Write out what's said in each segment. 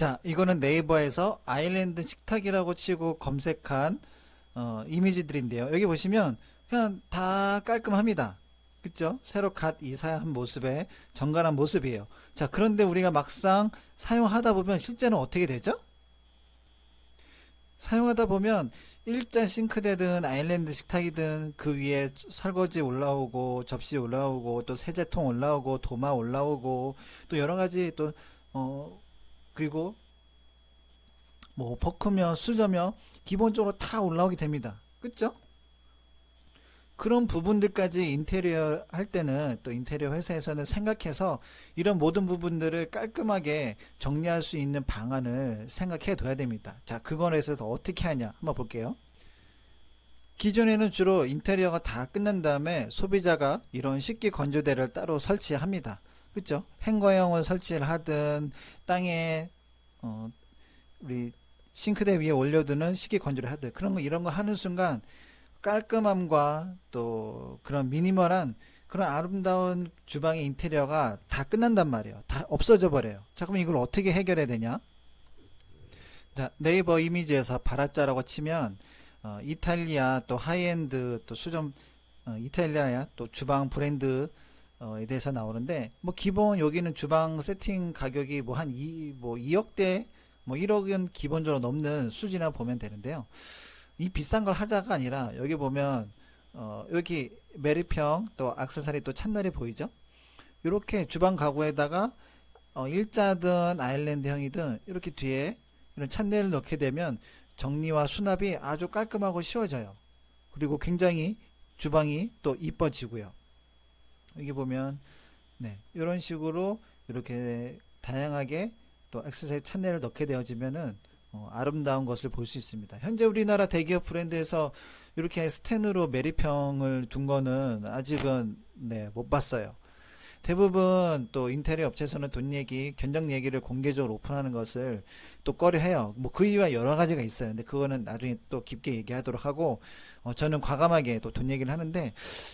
자, 이거는 네이버에서 아일랜드 식탁이라고 치고 검색한 어, 이미지들인데요. 여기 보시면 그냥 다 깔끔합니다. 그죠? 새로 갓 이사한 모습의 정갈한 모습이에요. 자, 그런데 우리가 막상 사용하다 보면 실제는 어떻게 되죠? 사용하다 보면 일자 싱크대든 아일랜드 식탁이든 그 위에 설거지 올라오고 접시 올라오고 또 세제통 올라오고 도마 올라오고 또 여러 가지 또 어 그리고 뭐 포크며 수저며 기본적으로 다 올라오게 됩니다. 그죠? 그런 부분들까지 인테리어 할 때는 또 인테리어 회사에서는 생각해서 이런 모든 부분들을 깔끔하게 정리할 수 있는 방안을 생각해 둬야 됩니다. 자, 그거에 대해서 어떻게 하냐 한번 볼게요. 기존에는 주로 인테리어가 다 끝난 다음에 소비자가 이런 식기 건조대를 따로 설치합니다. 그죠? 행거형을 설치를 하든 땅에 어, 우리 싱크대 위에 올려두는 식기 건조를 하든 그런 거 이런 거 하는 순간 깔끔함과 또 그런 미니멀한 그런 아름다운 주방의 인테리어가 다 끝난단 말이에요. 다 없어져 버려요. 자, 그럼 이걸 어떻게 해결해야 되냐? 자, 네이버 이미지에서 바라짜라고 치면 어, 이탈리아 또 하이엔드 또 수점 어, 이탈리아야 또 주방 브랜드 어, 에 대해서 나오는데 뭐 기본 여기는 주방 세팅 가격이 뭐 한 2, 뭐 2억대 뭐 1억은 기본적으로 넘는 수준이라 보면 되는데요. 이 비싼 걸 하자가 아니라 여기 보면 어, 여기 메리평 또 악세사리 또 찬날이 보이죠? 이렇게 주방 가구에다가 어, 일자든 아일랜드형이든 이렇게 뒤에 이런 찬넬을 넣게 되면 정리와 수납이 아주 깔끔하고 쉬워져요. 그리고 굉장히 주방이 또 이뻐지고요. 여기 보면 네, 이런 식으로 이렇게 다양하게 또 액세서리 찬넬을 넣게 되어지면은 어, 아름다운 것을 볼 수 있습니다. 현재 우리나라 대기업 브랜드에서 이렇게 스텐으로 메리평을 둔 거는 아직은 네, 못 봤어요. 대부분 또 인테리어 업체에서는 돈 얘기, 견적 얘기를 공개적으로 오픈하는 것을 또 꺼려해요. 뭐 그 이유가 여러 가지가 있어요. 근데 그거는 나중에 또 깊게 얘기하도록 하고 어, 저는 과감하게 또 돈 얘기를 하는데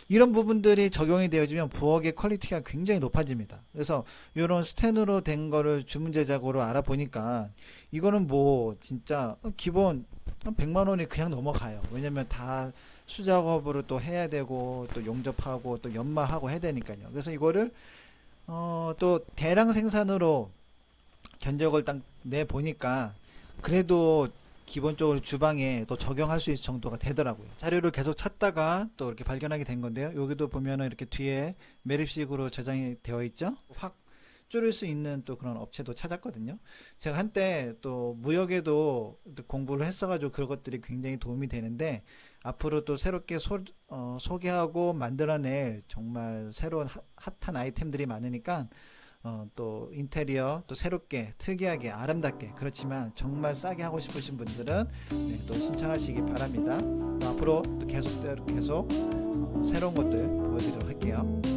이런 부분들이 적용이 되어지면 부엌의 퀄리티가 굉장히 높아집니다. 그래서 이런 스텐으로 된 거를 주문 제작으로 알아보니까 이거는 뭐 진짜 기본 한 100만 원이 그냥 넘어가요. 왜냐면 다 수작업으로 또 해야 되고 또 용접하고 또 연마하고 해야 되니까요. 그래서 이거를 어, 또 대량 생산으로 견적을 딱 내 보니까 그래도 기본적으로 주방에 또 적용할 수 있을 정도가 되더라고요. 자료를 계속 찾다가 또 이렇게 발견하게 된 건데요. 여기도 보면은 이렇게 뒤에 매립식으로 저장이 되어 있죠. 확 줄일 수 있는 또 그런 업체도 찾았거든요. 제가 한때 또 무역에도 또 공부를 했어가지고 그런 것들이 굉장히 도움이 되는데 앞으로 또 새롭게 소, 어, 소개하고 만들어낼 정말 새로운 핫, 핫한 아이템들이 많으니까 어, 또 인테리어 또 새롭게 특이하게 아름답게 그렇지만 정말 싸게 하고 싶으신 분들은 네, 또 신청하시기 바랍니다. 또 앞으로 또 계속 계속 어, 새로운 것들 보여드리도록 할게요.